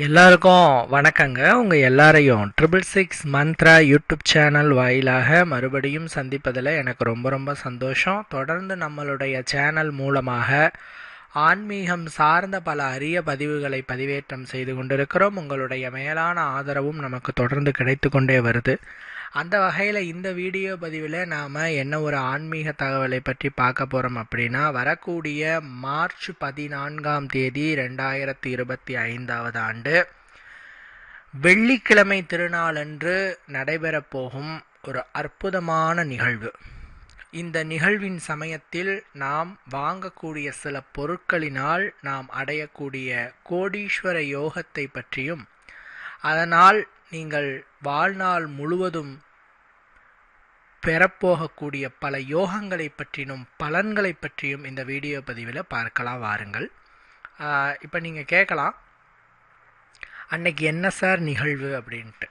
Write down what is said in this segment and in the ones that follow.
எல்லாருக்கும் வணக்கங்க. உங்கள் எல்லாரையும் triple six Mantra YouTube channel வாயிலாக மறுபடியும் சந்திப்பதில் எனக்கு ரொம்ப ரொம்ப சந்தோஷம். தொடர்ந்து நம்மளுடைய சேனல் மூலமாக ஆன்மீகம் சார்ந்த பல அரிய பதிவுகளை பதிவேற்றம் செய்து கொண்டிருக்கிறோம். உங்களுடைய மேலான ஆதரவும் நமக்கு தொடர்ந்து கிடைத்து கொண்டே வருது. அந்த வகையில் இந்த வீடியோ பதிவில் நாம் என்ன ஒரு ஆன்மீக தகவலை பற்றி பார்க்க போகிறோம் அப்படின்னா வரக்கூடிய மார்ச் பதினான்காம் தேதி ரெண்டாயிரத்தி இருபத்தி ஐந்தாவது ஆண்டு வெள்ளிக்கிழமை திருநாளன்று நடைபெறப் போகும் ஒரு அற்புதமான நிகழ்வு. இந்த நிகழ்வின் சமயத்தில் நாம் வாங்கக்கூடிய சில பொருட்களினால் நாம் அடையக்கூடிய கோடீஸ்வர யோகத்தை பற்றியும் அதனால் நீங்கள் வாழ்நாள் முழுவதும் பெறப்போகக்கூடிய பல யோகங்களை பற்றியும் பலன்களை பற்றியும் இந்த வீடியோ பதிவில் பார்க்கலாம் வாருங்கள். இப்போ நீங்கள் கேட்கலாம் அன்னைக்கு என்ன சார் நிகழ்வு? அப்படின்ட்டு.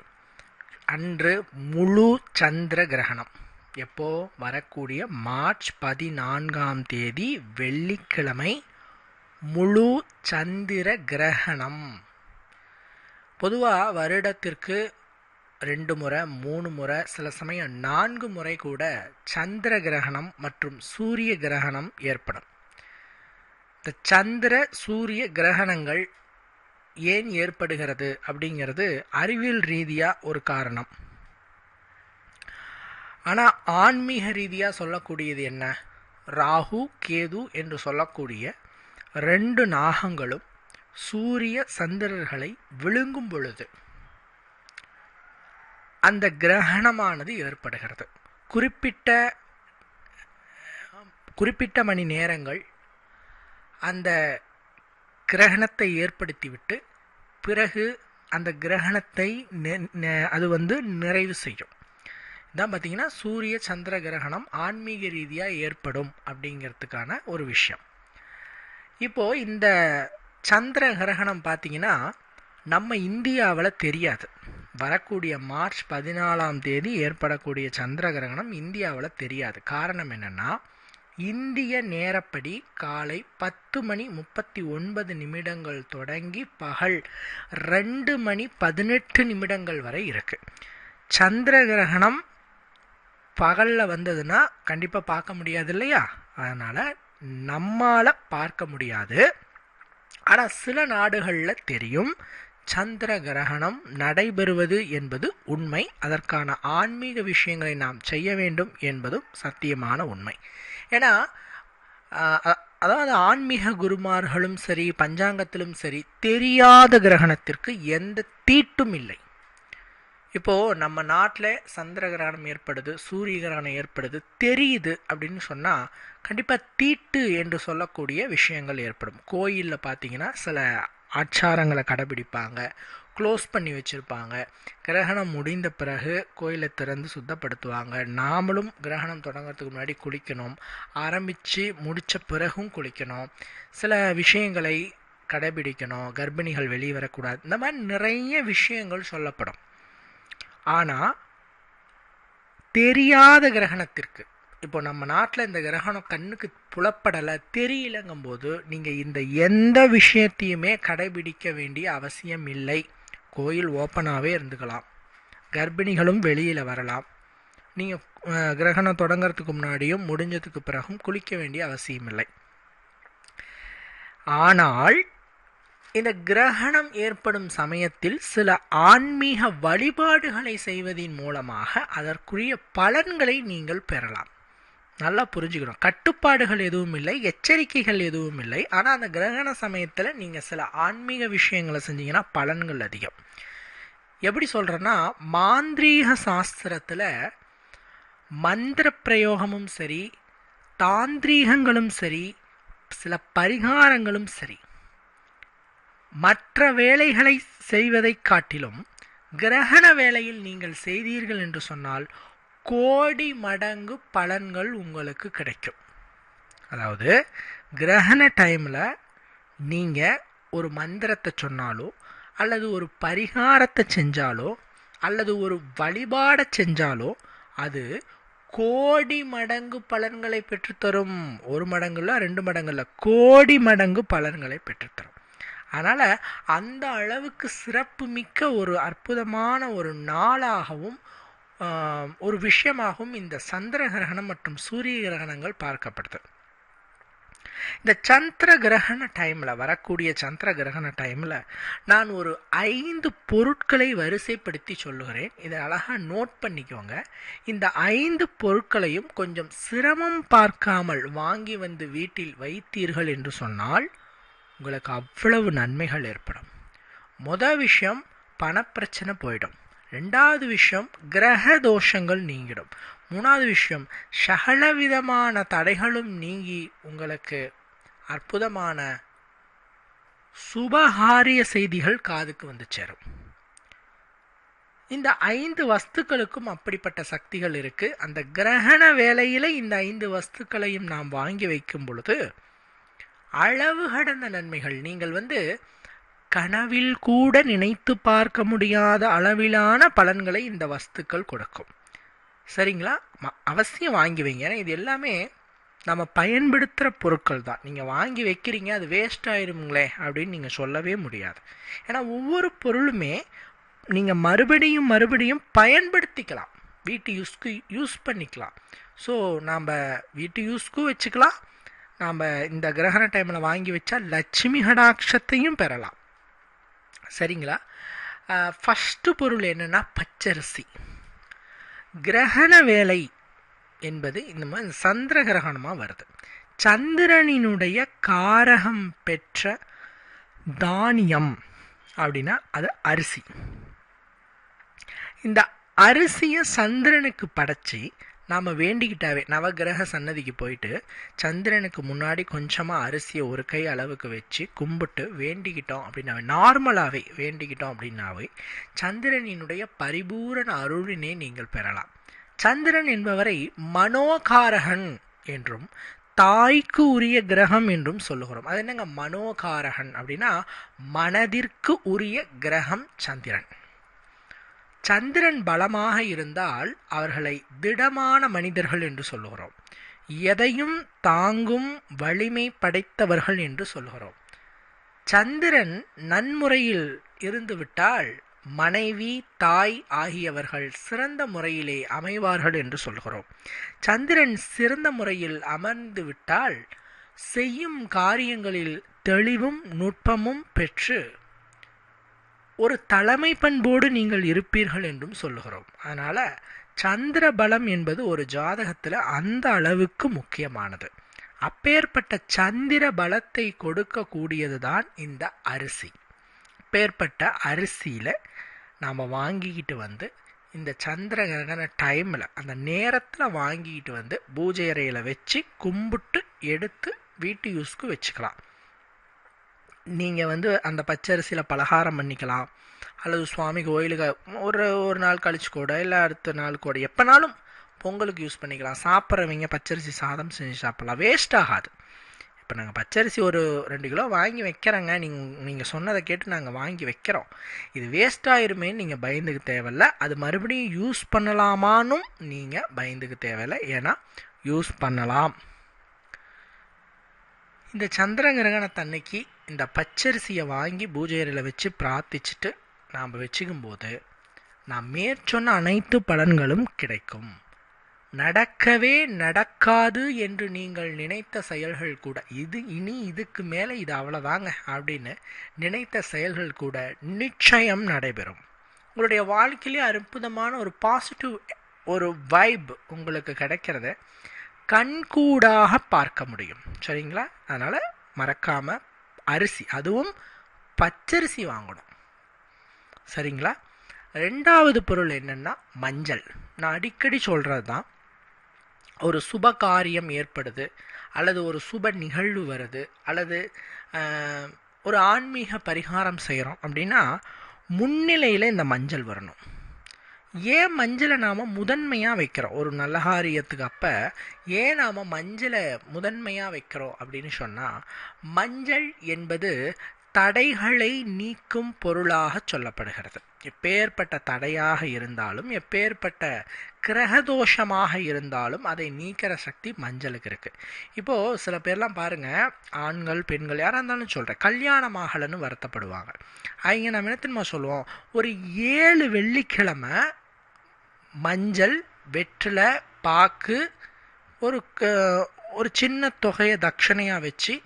அன்று முழு சந்திர கிரகணம். எப்போ? வரக்கூடிய மார்ச் பதினான்காம் தேதி வெள்ளிக்கிழமை முழு சந்திர கிரகணம். பொதுவாக வருடத்திற்கு ரெண்டு முறை மூணு முறை சில சமயம் நான்கு முறை கூட சந்திர கிரகணம் மற்றும் சூரிய கிரகணம் ஏற்படும். இந்த சந்திர சூரிய கிரகணங்கள் ஏன் ஏற்படுகிறது அப்படிங்கிறது அறிவியல் ரீதியாக ஒரு காரணம். ஆனால் ஆன்மீக ரீதியாக சொல்லக்கூடியது என்ன? ராகு கேது என்று சொல்லக்கூடிய ரெண்டு நாகங்களும் சூரிய சந்திரர்களை விழுங்கும் பொழுது அந்த கிரகணமானது ஏற்படுகிறது. குறிப்பிட்ட குறிப்பிட்ட மணி நேரங்கள் அந்த கிரகணத்தை ஏற்படுத்திவிட்டு பிறகு அந்த கிரகணத்தை அது வந்து நிறைவு செய்யும். இதான் பார்த்தீங்கன்னா சூரிய சந்திர கிரகணம் ஆன்மீக ரீதியாக ஏற்படும் அப்படிங்கிறதுக்கான ஒரு விஷயம். இப்போது இந்த சந்திர கிரகணம் பார்த்தீங்கன்னா நம்ம இந்தியாவில் தெரியாது. வரக்கூடிய மார்ச் பதினாலாம் தேதி ஏற்படக்கூடிய சந்திர கிரகணம் இந்தியாவில் தெரியாது. காரணம் என்னென்னா இந்திய நேரப்படி காலை பத்து மணி முப்பத்தி ஒன்பது நிமிடங்கள் தொடங்கி பகல் ரெண்டு மணி பதினெட்டு நிமிடங்கள் வரை இருக்குது சந்திர கிரகணம் பகலில் வந்ததுன்னா கண்டிப்பாக பார்க்க முடியாது இல்லையா? அதனால் நம்மால் பார்க்க முடியாது. ஆனால் சில நாடுகளில் தெரியும் சந்திர கிரகணம் நடைபெறுவது என்பது உண்மை. அதற்கான ஆன்மீக விஷயங்களை நாம் செய்ய வேண்டும் என்பதும் சத்தியமான உண்மை. ஏன்னா அதாவது ஆன்மீக குருமார்களும் சரி பஞ்சாங்கத்திலும் சரி தெரியாத கிரகணத்திற்கு எந்த தீட்டும் இல்லை. இப்போது நம்ம நாட்டில் சந்திர கிரகணம் ஏற்படுது சூரிய கிரகணம் ஏற்படுது தெரியுது அப்படின்னு சொன்னால் கண்டிப்பாக தீட்டு என்று சொல்லக்கூடிய விஷயங்கள் ஏற்படும். கோயிலில் பார்த்தீங்கன்னா சில ஆச்சாரங்களை கடைபிடிப்பாங்க க்ளோஸ் பண்ணி வச்சுருப்பாங்க. கிரகணம் முடிந்த பிறகு கோயிலை திறந்து சுத்தப்படுத்துவாங்க. நாமளும் கிரகணம் தொடங்கிறதுக்கு முன்னாடி குளிக்கணும் ஆரம்பித்து முடித்த பிறகும் குளிக்கணும். சில விஷயங்களை கடைபிடிக்கணும் கர்ப்பிணிகள் வெளியே வரக்கூடாது. இந்த மாதிரி நிறைய விஷயங்கள் சொல்லப்படும். ஆனால் தெரியாத கிரகணத்திற்கு. இப்போ நம்ம நாட்டில் இந்த கிரகணம் கண்ணுக்கு புலப்படலை தெரியலங்கும்போது நீங்கள் இந்த எந்த விஷயத்தையுமே கடைபிடிக்க வேண்டிய அவசியம் இல்லை. கோயில் ஓப்பனாகவே இருந்துக்கலாம். கர்ப்பிணிகளும் வெளியில் வரலாம். நீங்கள் கிரகணம் தொடங்கிறதுக்கு முன்னாடியும் முடிஞ்சதுக்கு பிறகும் குளிக்க வேண்டிய அவசியம் இல்லை. ஆனால் இந்த கிரகணம் ஏற்படும் சமயத்தில் சில ஆன்மீக வழிபாடுகளை செய்வதன் மூலமாக அதற்குரிய பலன்களை நீங்கள் பெறலாம். நல்லா புரிஞ்சுக்கணும். கட்டுப்பாடுகள் எதுவும் இல்லை எச்சரிக்கைகள் எதுவும் இல்லை. ஆனால் அந்த கிரகண சமயத்தில் நீங்கள் சில ஆன்மீக விஷயங்களை செஞ்சீங்கன்னா பலன்கள் அதிகம். எப்படி சொல்கிறேன்னா மாந்திரீக சாஸ்திரத்தில் மந்திர பிரயோகமும் சரி தாந்திரீகங்களும் சரி சில பரிகாரங்களும் சரி. மற்ற வேலைகளை செய்வதைக் காட்டிலும் கிரகண வேலையில் நீங்கள் செய்தீர்கள் என்று சொன்னால் கோடி மடங்கு பலன்கள் உங்களுக்கு கிடைக்கும். அதாவது கிரகண டைமில் நீங்கள் ஒரு மந்திரத்தை சொன்னாலோ அல்லது ஒரு பரிகாரத்தை செஞ்சாலோ அல்லது ஒரு வழிபாடை செஞ்சாலோ அது கோடி மடங்கு பலன்களை பெற்றுத்தரும். ஒரு மடங்குல ரெண்டு மடங்குல கோடி மடங்கு பலன்களை பெற்றுத்தரும். அதனால் அந்த அளவுக்கு சிறப்பு மிக்க ஒரு அற்புதமான ஒரு நாளாகவும் ஒரு விஷயமாகவும் இந்த சந்திர கிரகணம் மற்றும் சூரிய கிரகணங்கள் பார்க்கப்படுது. இந்த சந்திர கிரகண டைமில் வரக்கூடிய சந்திர கிரகண டைமில் நான் ஒரு ஐந்து பொருட்களை வரிசைப்படுத்தி சொல்லுகிறேன். இதை அழகாக நோட் பண்ணிக்கோங்க. இந்த ஐந்து பொருட்களையும் கொஞ்சம் சிரமம் பார்க்காமல் வாங்கி வந்து வீட்டில் வைத்தீர்கள் என்று சொன்னால் உங்களுக்கு அவ்வளவு நன்மைகள் ஏற்படும். மொதல் விஷயம் பணப்பிரச்சனை போயிடும். ரெண்டாவது விஷயம் கிரக தோஷங்கள் நீங்கிடும். மூணாவது விஷயம் சகலவிதமான தடைகளும் நீங்கி உங்களுக்கு அற்புதமான சுபகாரிய செய்திகள் காதுக்கு வந்து சேரும். இந்த ஐந்து வஸ்துக்களுக்கும் அப்படிப்பட்ட சக்திகள் இருக்குது அந்த கிரகண வேலையில் இந்த ஐந்து வஸ்துக்களையும் நாம் வாங்கி வைக்கும் பொழுது அளவு கடந்த நன்மைகள். நீங்கள் வந்து கனவில் கூட நினைத்து பார்க்க முடியாத அளவிலான பலன்களை இந்த வஸ்துக்கள் கொடுக்கும். சரிங்களா? ம- அவசியம் வாங்கி வைங்க. ஏன்னா இது எல்லாமே நம்ம பயன்படுத்துகிற பொருட்கள் தான். நீங்கள் வாங்கி வைக்கிறீங்க அது வேஸ்ட் ஆயிருங்களே அப்படின்னு நீங்கள் சொல்லவே முடியாது. ஏன்னா ஒவ்வொரு பொருளுமே நீங்கள் மறுபடியும் மறுபடியும் பயன்படுத்திக்கலாம். வீட்டு யூஸ்க்கு யூஸ் பண்ணிக்கலாம். ஸோ நாம் வீட்டு யூஸ்க்கும் வச்சுக்கலாம் நாம் இந்த கிரகண டைமில் வாங்கி வச்சா லட்சுமி கடாட்சத்தையும் பெறலாம். சரிங்களா? ஃபஸ்ட்டு பொருள் என்னென்னா பச்சரிசி. கிரகண வேலை என்பது இந்த மாதிரி சந்திர கிரகணமாக வருது. சந்திரனினுடைய காரகம் பெற்ற தானியம் அப்படின்னா அது அரிசி. இந்த அரிசியை சந்திரனுக்கு படைச்சி நாம் வேண்டிக்கிட்டாவே நவகிரக சன்னதிக்கு போயிட்டு சந்திரனுக்கு முன்னாடி கொஞ்சமாக அரிசியை ஒரு கை அளவுக்கு வச்சு கும்பிட்டு வேண்டிக்கிட்டோம் அப்படின்னாவே நார்மலாகவே வேண்டிக்கிட்டோம் அப்படின்னாவே சந்திரனினுடைய பரிபூரண அருளினை நீங்கள் பெறலாம். சந்திரன் என்பவரை மனோகாரகன் என்றும் தாய்க்கு உரிய கிரகம் என்றும் சொல்லுகிறோம். அது என்னங்க? மனோகாரகன் அப்படின்னா மனதிற்கு உரிய கிரகம் சந்திரன். சந்திரன் பலமாக இருந்தால் அவர்களை திடமான மனிதர்கள் என்று சொல்லுகிறோம். எதையும் தாங்கும் வலிமை படைத்தவர்கள் என்று சொல்லுகிறோம். சந்திரன் நன்முறையில் இருந்துவிட்டால் மனைவி தாய் ஆகியவர்கள் சிறந்த முறையிலே அமைவார்கள் என்று சொல்கிறோம் சந்திரன் சிறந்த முறையில் அமர்ந்து விட்டால் செய்யும் காரியங்களில் தெளிவும் நுட்பமும் பெற்று ஒரு தலைமை பண்போடு நீங்கள் இருப்பீர்கள் என்றும் சொல்லுகிறோம். அதனால் சந்திர பலம் என்பது ஒரு ஜாதகத்தில் அந்த அளவுக்கு முக்கியமானது. அப்பேற்பட்ட சந்திர பலத்தை கொடுக்கக்கூடியது தான் இந்த அரிசி. அப்பேற்பட்ட அரிசியில் நாம் வாங்கிக்கிட்டு வந்து இந்த சந்திர கிரகண டைமில் அந்த நேரத்தில் வாங்கிக்கிட்டு வந்து பூஜை அறையில் வச்சு கும்பிட்டு எடுத்து வீட்டு யூஸ்க்கு வச்சுக்கலாம். நீங்கள் வந்து அந்த பச்சரிசியில் பலகாரம் பண்ணிக்கலாம். அல்லது சுவாமி கோயிலுக்கு ஒரு ஒரு நாள் கழிச்சு கூட இல்லை அடுத்த நாள் கூட எப்போனாலும் பொங்கலுக்கு யூஸ் பண்ணிக்கலாம். சாப்பிட்றவங்க பச்சரிசி சாதம் செஞ்சு சாப்பிட்லாம். வேஸ்ட் ஆகாது. இப்போ நாங்கள் பச்சரிசி ஒரு ரெண்டு கிலோ வாங்கி வைக்கிறோங்க. நீங்கள் நீங்கள் சொன்னதை கேட்டு நாங்கள் வாங்கி வைக்கிறோம். இது வேஸ்ட் ஆயிருமேன்னு நீங்கள் பயந்துக்க தேவையில்ல. அது மறுபடியும் யூஸ் பண்ணலாமானும் நீங்கள் பயந்துக்க தேவையில்லை. ஏன்னா யூஸ் பண்ணலாம். இந்த சந்திர கிரகணத்தன்னைக்கு இந்த பச்சரிசியை வாங்கி பூஜை அறையில் வச்சு பிரார்த்திச்சுட்டு நாம் வச்சுக்கும்போது நாம் மேற்சொன்ன அனைத்து பலன்களும் கிடைக்கும். நடக்கவே நடக்காது என்று நீங்கள் நினைத்த செயல்கள் கூட இது இனி இதுக்கு மேலே இது அவ்வளோதாங்க அப்படின்னு நினைத்த செயல்கள் கூட நிச்சயம் நடைபெறும். உங்களுடைய வாழ்க்கையிலே அற்புதமான ஒரு பாசிட்டிவ் ஒரு வைப் உங்களுக்கு கிடைக்கிறத கண்கூடாக பார்க்க முடியும். சரிங்களா? அதனால் மறக்காமல் அரிசி. அதுவும் பச்சரிசி வாங்கணும். சரிங்களா? ரெண்டாவது பொருள் என்னென்னா மஞ்சள். நான் அடிக்கடி சொல்கிறது தான் ஒரு சுப காரியம் ஏற்படுது அல்லது ஒரு சுப நிகழ்வு வருது அல்லது ஒரு ஆன்மீக பரிகாரம் செய்கிறோம் அப்படின்னா முன்னிலையில் இந்த மஞ்சள் வரணும். ஏன் மஞ்சளை நாம் முதன்மையாக வைக்கிறோம்? ஒரு நல்ல காரியத்துக்கு அப்போ ஏன் நாம் மஞ்சளை முதன்மையாக வைக்கிறோம் அப்படின்னு சொன்னால் மஞ்சள் என்பது தடைகளை நீக்கும் பொருளாக சொல்லப்படுகிறது. எப்பேற்பட்ட தடையாக இருந்தாலும் எப்பேற்பட்ட கிரகதோஷமாக இருந்தாலும் அதை நீக்கிற சக்தி மஞ்சளுக்கு இருக்கு. இப்போ சில பேர்லாம் பாருங்க ஆண்கள் பெண்கள் யாராக இருந்தாலும் சொல்கிறேன் கல்யாணம் ஆகலைன்னு வருத்தப்படுவாங்க. அவங்க நம்ம என்ன தெரியுமா சொல்லுவோம்? ஒரு ஏழு வெள்ளிக்கிழமை மஞ்சள் வெற்றிலை பாக்கு ஒரு க- ஒரு சின்ன தொகையை தட்சணையாக வச்சு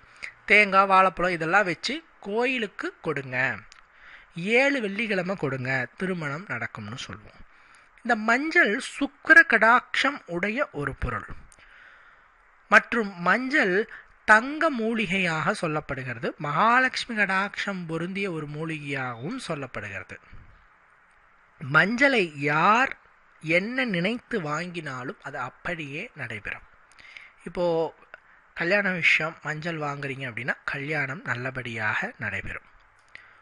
தேங்காய் வாழைப்பழம் இதெல்லாம் வச்சு கோயிலுக்கு கொடுங்க. ஏழு வெள்ளிக்கிழமை கொடுங்க. திருமணம் நடக்கும்னு சொல்லுவோம். இந்த மஞ்சள் சுக்கர கடாட்சம் உடைய ஒரு பொருள். மற்றும் மஞ்சள் தங்க மூலிகையாக சொல்லப்படுகிறது. மகாலட்சுமி கடாட்சம் பொருந்திய ஒரு மூலிகையாகவும் சொல்லப்படுகிறது. மஞ்சளை யார் என்ன நினைத்து வாங்கினாலும் அது அப்படியே நடைபெறும். இப்போது கல்யாண விஷயம் மஞ்சள் வாங்குறீங்க அப்படின்னா கல்யாணம் நல்லபடியாக நடைபெறும்.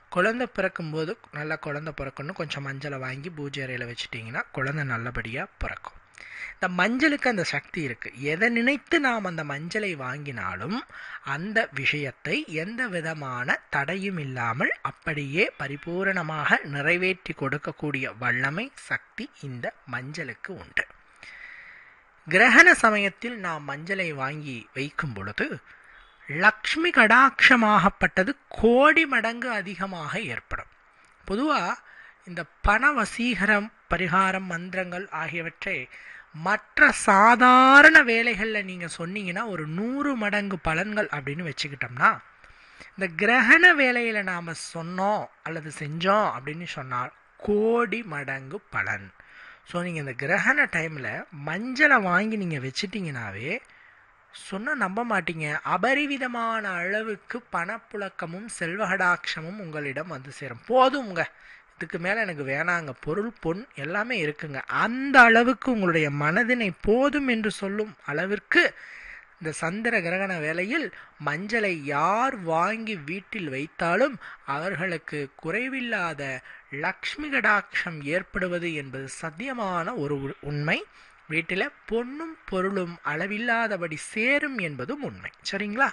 குழந்தை பிறக்கும்போது நல்ல குழந்தை பிறக்கணும். கொஞ்சம் மஞ்சளை வாங்கி பூஜை அறையில் வச்சுட்டிங்கன்னா குழந்தை நல்லபடியாக பிறக்கும். இந்த மஞ்சளுக்கு அந்த சக்தி இருக்குது எதை நினைத்து நாம் அந்த மஞ்சளை வாங்கினாலும் அந்த விஷயத்தை எந்த விதமான தடையும் இல்லாமல் அப்படியே பரிபூரணமாக நிறைவேற்றி கொடுக்கக்கூடிய வல்லமை சக்தி இந்த மஞ்சளுக்கு உண்டு. கிரகண சமயத்தில் நாம் மஞ்சளை வாங்கி வைக்கும் பொழுது லக்ஷ்மி கடாட்சமாகப்பட்டது கோடி மடங்கு அதிகமாக ஏற்படும். பொதுவாக இந்த பண வசீகரம் பரிகாரம் மந்திரங்கள் ஆகியவற்றை மற்ற சாதாரண வேலைகளில் நீங்கள் சொன்னீங்கன்னா ஒரு நூறு மடங்கு பலன்கள் அப்படின்னு வச்சுக்கிட்டோம்னா இந்த கிரகண வேலையில் நாம் சொன்னோம் அல்லது செஞ்சோம் அப்படின்னு சொன்னால் கோடி மடங்கு பலன். ஸோ நீங்கள் இந்த கிரகண டைமில் மஞ்சளை வாங்கி நீங்கள் வச்சிட்டிங்கனாவே சொன்னால் நம்ப மாட்டீங்க. அபரிவிதமான அளவுக்கு பணப்புழக்கமும் செல்வகடாட்சமும் உங்களிடம் வந்து சேரும். போதுங்க இதுக்கு மேலே எனக்கு வேணாங்க. பொருள் பொன் எல்லாமே இருக்குங்க. அந்த அளவுக்கு உங்களுடைய மனதினை போதும் என்று சொல்லும் அளவிற்கு இந்த சந்திர கிரகண வேளையில் மஞ்சளை யார் வாங்கி வீட்டில் வைத்தாலும் அவர்களுக்கு குறைவில்லாத லக்ஷ்மி கடாட்சம் ஏற்படுவது என்பது சத்தியமான ஒரு உண்மை. வீட்டில் பொண்ணும் பொருளும் அளவில்லாதபடி சேரும் என்பதும் உண்மை. சரிங்களா?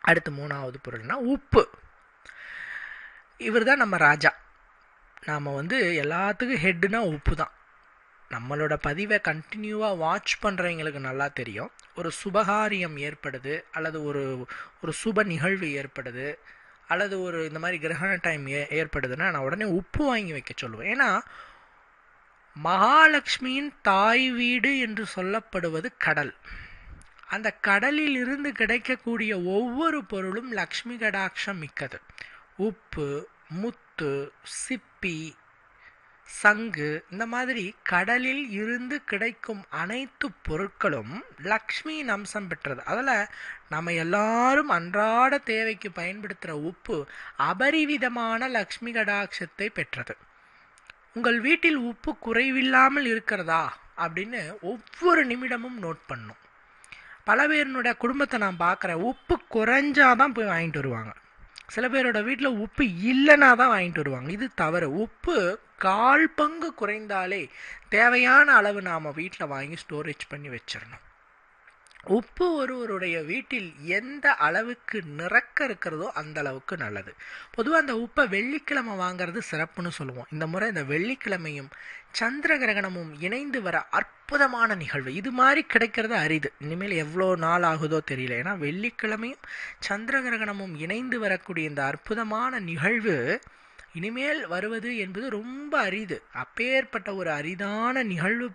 அடுத்து மூணாவது பொருள்னா உப்பு. இவர் தான் நம்ம ராஜா. நாம் வந்து எல்லாத்துக்கும் ஹெட்டுனா உப்பு தான் நம்மளோட பதிவை கண்டினியூவாக வாட்ச் பண்ணுறவங்களுக்கு நல்லா தெரியும். ஒரு சுபகாரியம் ஏற்படுது அல்லது ஒரு ஒரு சுப நிகழ்வு ஏற்படுது. அல்லது ஒரு இந்த மாதிரி கிரகண டைம் ஏ ஏற்படுதுன்னா நான் உடனே உப்பு வாங்கி வைக்க சொல்லுவேன். ஏன்னா மகாலட்சுமியின் தாய் வீடு என்று சொல்லப்படுவது கடல். அந்த கடலில் இருந்து கிடைக்கக்கூடிய ஒவ்வொரு பொருளும் லக்ஷ்மி கடாட்சம் மிக்கது. உப்பு முத்து சிப்பி சங்கு இந்த மாதிரி கடலில் இருந்து கிடைக்கும் அனைத்து பொருட்களும் லக்ஷ்மியின் அம்சம் பெற்றது. அதில் நம்ம எல்லாரும் அன்றாட தேவைக்கு பயன்படுத்துகிற உப்பு அபரிவிதமான லக்ஷ்மி கடாட்சத்தை பெற்றது. உங்கள் வீட்டில் உப்பு குறைவில்லாமல் இருக்கிறதா? அப்படின்னு ஒவ்வொரு நிமிடமும் நோட் பண்ணும். பல பேருனுடைய குடும்பத்தை நான் பார்க்குறேன். உப்பு குறைஞ்சாதான் போய் வாங்கிட்டு வருவாங்க. சில பேரோட வீட்டில் உப்பு இல்லைன்னா தான் வாங்கிட்டு வருவாங்க. இது தவறு. உப்பு கால் பங்கு குறைந்தாலே தேவையான அளவு நாம் வீட்டில் வாங்கி ஸ்டோரேஜ் பண்ணி வச்சிடணும். உப்பு ஒருவருடைய வீட்டில் எந்த அளவுக்கு நிறக்க இருக்கிறதோ அந்த அளவுக்கு நல்லது. பொதுவாக அந்த உப்பை வெள்ளிக்கிழமை வாங்குறது சிறப்புன்னு சொல்லுவோம். இந்த முறை இந்த வெள்ளிக்கிழமையும் சந்திர கிரகணமும் இணைந்து வர அற்புதமான நிகழ்வு. இது மாதிரி கிடைக்கிறது அரிது. இனிமேல் எவ்வளோ நாள் ஆகுதோ தெரியல. ஏன்னா வெள்ளிக்கிழமையும் சந்திர கிரகணமும் இணைந்து வரக்கூடிய இந்த அற்புதமான நிகழ்வு இனிமேல் வருவது என்பது ரொம்ப அரிது. அப்பேற்பட்ட ஒரு அரிதான நிகழ்வு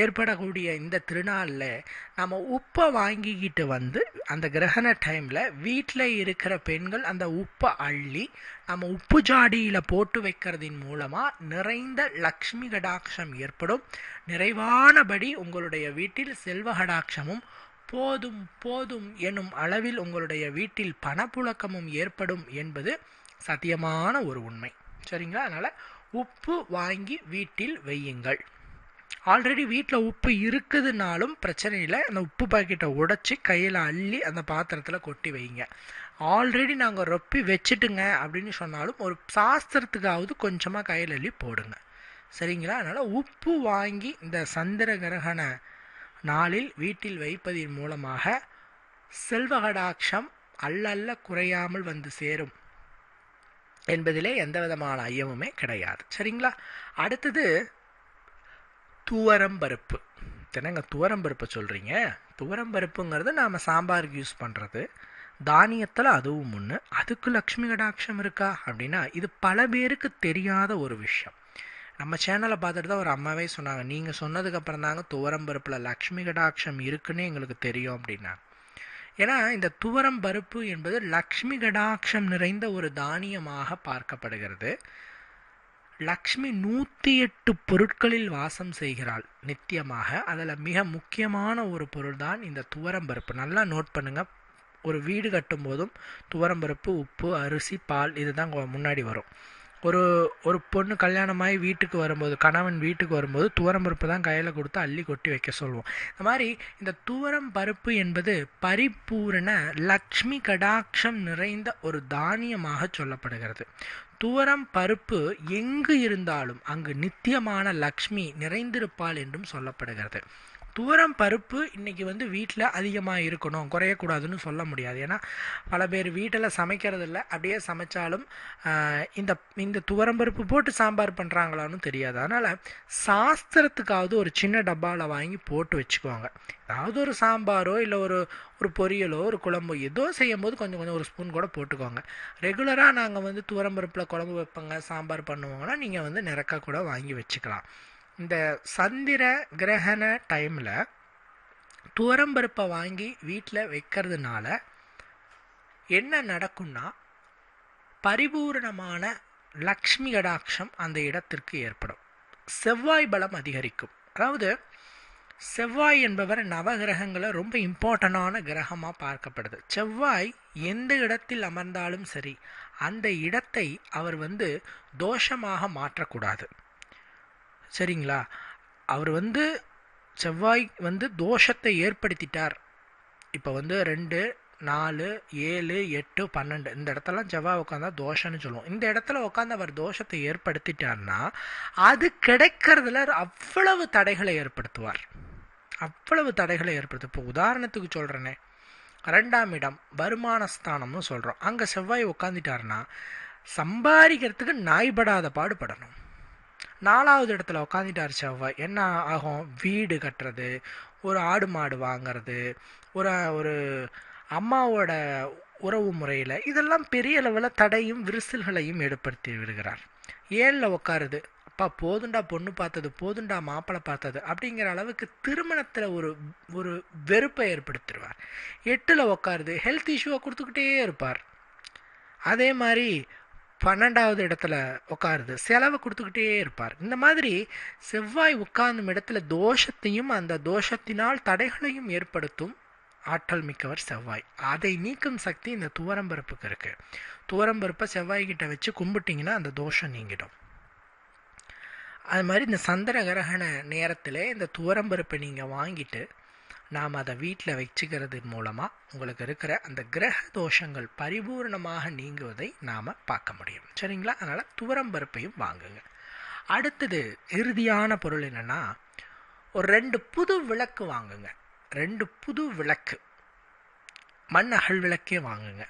ஏற்படக்கூடிய இந்த திருநாளில் நம்ம உப்பை வாங்கிக்கிட்டு வந்து அந்த கிரகண டைமில் வீட்டில் இருக்கிற பெண்கள் அந்த உப்பை அள்ளி நம்ம உப்பு ஜாடியில் போட்டு வைக்கிறதின் மூலமாக நிறைந்த லக்ஷ்மி கடாட்சம் ஏற்படும். நிறைவானபடி உங்களுடைய வீட்டில் செல்வ கடாட்சமும் போதும் போதும் எனும் அளவில் உங்களுடைய வீட்டில் பணப்புழக்கமும் ஏற்படும் என்பது சத்தியமான ஒரு உண்மை. சரிங்களா? அதனால் உப்பு வாங்கி வீட்டில் வையுங்கள். ஆல்ரெடி வீட்டில் உப்பு இருக்குதுனாலும் பிரச்சனை இல்லை. அந்த உப்பு பாக்கெட்டை உடைச்சி கையில் அள்ளி அந்த பாத்திரத்தில் கொட்டி வைங்க. ஆல்ரெடி நாங்கள் ரொப்பி வச்சுட்டுங்க அப்படின்னு சொன்னாலும் ஒரு சாஸ்திரத்துக்காவது கொஞ்சமாக கையில் அள்ளி போடுங்க. சரிங்களா? அதனால் உப்பு வாங்கி இந்த சந்திர கிரகண நாளில் வீட்டில் வைப்பதின் மூலமாக செல்வகடாட்சம் அல்லல்ல குறையாமல் வந்து சேரும். என்பதிலே எந்த விதமான ஐயமுமே கிடையாது. சரிங்களா? அடுத்தது துவரம் பருப்பு. என்னங்க துவரம் பருப்பு சொல்கிறீங்க துவரம் பருப்புங்கிறது நாம் சாம்பாருக்கு யூஸ் பண்ணுறது தானியத்தில் அதுவும் ஒன்று அதுக்கு லக்ஷ்மி கடாட்சம் இருக்கா? அப்படின்னா இது பல பேருக்கு தெரியாத ஒரு விஷயம். நம்ம சேனலை பார்த்துட்டு தான் ஒரு அம்மாவே சொன்னாங்க. நீங்கள் சொன்னதுக்கப்புறம் தாங்க துவரம் பருப்பில் லக்ஷ்மி கடாட்சம் இருக்குன்னு எங்களுக்கு தெரியும் அப்படின்னா ஏன்னா இந்த துவரம் பருப்பு என்பது லக்ஷ்மி கடாட்சம் நிறைந்த ஒரு தானியமாக பார்க்கப்படுகிறது. லக்ஷ்மி நூற்றி எட்டு பொருட்களில் வாசம் செய்கிறாள் நித்தியமாக. அதில் மிக முக்கியமான ஒரு பொருள் தான் இந்த துவரம் பருப்பு. நல்லா நோட் பண்ணுங்கள் ஒரு வீடு கட்டும் போதும் துவரம் பருப்பு உப்பு அரிசி பால் இதுதான் முன்னாடி வரும். ஒரு ஒரு பொண்ணு கல்யாணமாகி வீட்டுக்கு வரும்போது கணவன் வீட்டுக்கு வரும்போது துவரம் பருப்பு தான் கையில் கொடுத்து அள்ளி கொட்டி வைக்க சொல்லுவோம். இந்த மாதிரி இந்த துவரம் பருப்பு என்பது பரிபூரண லக்ஷ்மி கடாட்சம் நிறைந்த ஒரு தானியமாக சொல்லப்படுகிறது. துவரம் பருப்பு எங்கு இருந்தாலும் அங்கு நித்தியமான லக்ஷ்மி நிறைந்திருப்பாள் என்றும் சொல்லப்படுகிறது. துவரம் பருப்பு இன்றைக்கி வந்து வீட்டில் அதிகமாக இருக்கணும். குறையக்கூடாதுன்னு சொல்ல முடியாது. ஏன்னா பல பேர் வீட்டில் சமைக்கிறது இல்லை அப்படியே சமைச்சாலும் இந்த இந்த துவரம் பருப்பு போட்டு சாம்பார் பண்ணுறாங்களான்னு தெரியாது. அதனால் சாஸ்திரத்துக்காவது ஒரு சின்ன டப்பாவில் வாங்கி போட்டு வச்சுக்குவாங்க. ஏதாவது ஒரு சாம்பாரோ இல்லை ஒரு ஒரு பொரியலோ ஒரு குழம்போ ஏதோ செய்யும்போது கொஞ்சம் கொஞ்சம் ஒரு ஸ்பூன் கூட போட்டுக்கோங்க. ரெகுலராக நாங்கள் வந்து துவரம் பருப்பில் குழம்பு வைப்போங்க சாம்பார் பண்ணுவோங்கன்னா நீங்கள் வந்து நிறக்க கூட வாங்கி வச்சுக்கலாம். இந்த சந்திர கிரகண டைமில் துவரம்பருப்பை வாங்கி வீட்டில் வைக்கிறதுனால என்ன நடக்கும்னா பரிபூரணமான லக்ஷ்மி கடாட்சம் அந்த இடத்திற்கு ஏற்படும். செவ்வாய் பலம் அதிகரிக்கும். அதாவது செவ்வாய் என்பவர் நவகிரகங்களை ரொம்ப இம்பார்ட்டண்டான கிரகமாக பார்க்கப்படுது. செவ்வாய் எந்த இடத்தில் அமர்ந்தாலும் சரி அந்த இடத்தை அவர் வந்து தோஷமாக மாற்றக்கூடாது. சரிங்களா? அவர் வந்து செவ்வாய் வந்து தோஷத்தை ஏற்படுத்திட்டார். இப்போ வந்து ரெண்டு நாலு ஏழு எட்டு பன்னெண்டு. இந்த இடத்தெல்லாம் செவ்வாய் உட்காந்தா தோஷம்னு சொல்லுவோம். இந்த இடத்துல உட்காந்து அவர் தோஷத்தை ஏற்படுத்திட்டார்னா அது கிடைக்கிறதுல அவ்வளவு தடைகளை ஏற்படுத்துவார். அவ்வளவு தடைகளை ஏற்படுத்து இப்போ உதாரணத்துக்கு சொல்கிறேனே ரெண்டாம் இடம் வருமானஸ்தானம்னு சொல்கிறோம் அங்கே செவ்வாய் உட்காந்துட்டாருன்னா சம்பாதிக்கிறதுக்கு நாய்படாத பாடுபடணும். நாலாவது இடத்துல உட்காந்துட்டார் செவ்வாய். என்ன ஆகும்? வீடு கட்டுறது ஒரு ஆடு மாடு வாங்கிறது ஒரு ஒரு அம்மாவோட உறவு முறையில் இதெல்லாம் பெரிய அளவில் தடையும் விரிசல்களையும் ஏற்படுத்தி விடுகிறார். ஏழில் உட்காருது அப்பா போதுண்டா பொண்ணு பார்த்தது போதுண்டா மாப்பிள்ளை பார்த்தது அப்படிங்கிற அளவுக்கு திருமணத்தில் ஒரு ஒரு வெறுப்பை ஏற்படுத்திடுவார். எட்டில் உட்காருது ஹெல்த் இஷ்யூவை கொடுத்துக்கிட்டே இருப்பார். அதே மாதிரி பன்னெண்டாவது இடத்துல உட்காருது செலவு கொடுத்துக்கிட்டே இருப்பார். இந்த மாதிரி செவ்வாய் உட்கார்ந்தும் இடத்துல தோஷத்தையும் அந்த தோஷத்தினால் தடைகளையும் ஏற்படுத்தும் ஆற்றல் மிக்கவர் செவ்வாய். அதை நீக்கும் சக்தி இந்த துவரம்பருப்புக்கு இருக்கு. துவரம்பருப்பை செவ்வாய்கிட்ட வச்சு கும்பிட்டிங்கன்னா அந்த தோஷம் நீங்கிடும். அது மாதிரி இந்த சந்திர கிரகண நேரத்தில் இந்த துவரம்பருப்பை நீங்கள் வாங்கிட்டு நாம் அதை வீட்டில் வச்சுக்கிறது மூலமாக உங்களுக்கு இருக்கிற அந்த கிரக தோஷங்கள் பரிபூர்ணமாக நீங்குவதை நாம் பார்க்க முடியும். சரிங்களா? அதனால் துவரம்பருப்பையும் வாங்குங்க. அடுத்தது இறுதியான பொருள் என்னென்னா ஒரு ரெண்டு புது விளக்கு வாங்குங்க. ரெண்டு புது விளக்கு. மண் அகல் விளக்கே வாங்குங்க.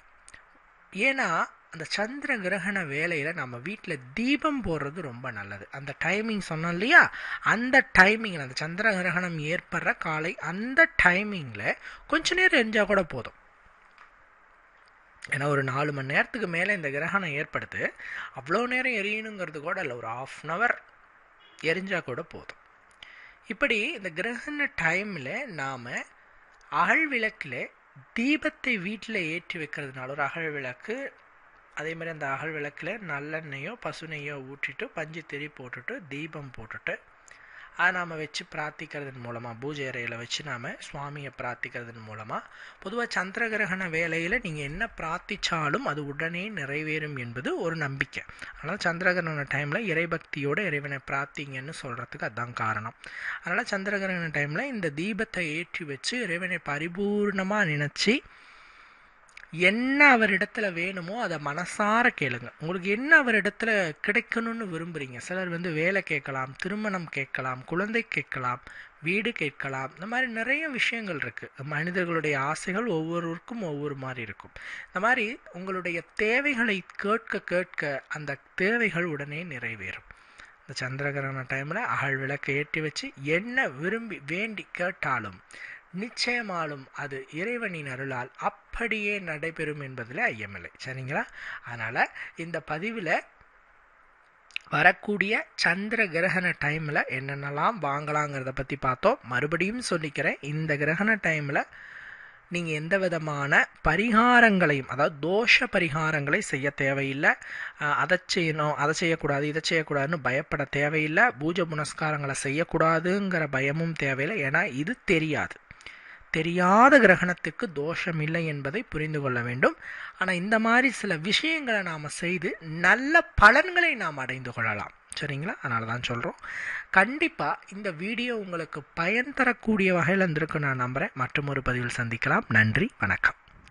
ஏன்னா அந்த சந்திர கிரகண வேலையில் நம்ம வீட்டில் தீபம் போடுறது ரொம்ப நல்லது. அந்த டைமிங் சொன்னோம் இல்லையா? அந்த டைமிங்கில் அந்த சந்திர கிரகணம் ஏற்படுற காலை அந்த டைமிங்கில் கொஞ்ச நேரம் எரிஞ்சால் கூட போதும். ஏன்னா ஒரு நாலு மணி நேரத்துக்கு மேலே இந்த கிரகணம் ஏற்படுத்து அவ்வளோ நேரம் எரியணுங்கிறது கூட இல்லை. ஒரு ஆஃப் அன் ஹவர் எரிஞ்சால் கூட போதும். இப்படி இந்த கிரகண டைமில் நாம் அகல் விளக்கில் தீபத்தை வீட்டில் ஏற்றி வைக்கிறதுனால ஒரு அகல் விளக்கு அதே மாதிரி அந்த அகல் விளக்கில் நல்லெண்ணெயோ பசு நெய்யோ ஊற்றிட்டு பஞ்சு திரி போட்டுட்டு தீபம் போட்டுட்டு அதை நாம் வச்சு பிரார்த்திக்கிறதன் மூலமாக பூஜை அறையில் வச்சு நாம் சுவாமியை பிரார்த்திக்கிறதன் மூலமாக பொதுவாக சந்திர கிரகண வேலையில் நீங்கள் என்ன பிரார்த்திச்சாலும் அது உடனே நிறைவேறும் என்பது ஒரு நம்பிக்கை. அதனால் சந்திரகிரகண டைமில் இறைபக்தியோடு இறைவனை பிரார்த்திங்கன்னு சொல்கிறதுக்கு அதுதான் காரணம். அதனால் சந்திரகிரகண டைமில் இந்த தீபத்தை ஏற்றி வச்சு இறைவனை பரிபூர்ணமாக நினச்சி என்ன அவரிடத்துல வேணுமோ அதை மனசார கேளுங்க. உங்களுக்கு என்ன அவரிடத்துல கிடைக்கணும்னு விரும்புறீங்க? சிலர் வந்து வேலை கேட்கலாம் திருமணம் கேட்கலாம் குழந்தை கேட்கலாம் வீடு கேட்கலாம் இந்த மாதிரி நிறைய விஷயங்கள் இருக்குது மனிதர்களுடைய ஆசைகள் ஒவ்வொருவருக்கும் ஒவ்வொரு மாதிரி இருக்கும். இந்த மாதிரி உங்களுடைய தேவைகளை கேட்க கேட்க அந்த தேவைகள் உடனே நிறைவேறும். இந்த சந்திரகிரகண டைமில் அகழ் விளக்கை ஏற்றி வச்சு என்ன விரும்பி வேண்டி கேட்டாலும் நிச்சயமாலும் அது இறைவனின் அருளால் அப்படியே நடைபெறும் என்பதில் ஐயமில்லை சரிங்களா? அதனால் இந்த பதிவில் வரக்கூடிய சந்திர கிரகண டைமில் என்னென்னலாம் வாங்கலாங்கிறத பற்றி பார்த்தோம். மறுபடியும் சொல்லிக்கிறேன். இந்த கிரகண டைமில் நீங்கள் எந்த விதமான பரிகாரங்களையும் அதாவது தோஷ பரிகாரங்களை செய்ய தேவையில்லை. அதை செய்யணும் அதை செய்யக்கூடாது இதை செய்யக்கூடாதுன்னு பயப்பட தேவையில்லை. பூஜை புனஸ்காரங்களை செய்யக்கூடாதுங்கிற பயமும் தேவையில்லை. ஏன்னா இது தெரியாது. தெரியாத கிரகணத்துக்கு தோஷம் இல்லை என்பதை புரிந்து கொள்ள வேண்டும். ஆனால் இந்த மாதிரி சில விஷயங்களை நாம் செய்து நல்ல பலன்களை நாம் அடைந்து கொள்ளலாம். சரிங்களா? அதனால தான் சொல்கிறோம் கண்டிப்பாக இந்த வீடியோ உங்களுக்கு பயன் தரக்கூடிய வகையில் இருந்திருக்கு நான் நம்புகிறேன் மற்றும் ஒரு பதிவில் சந்திக்கலாம். நன்றி. வணக்கம்.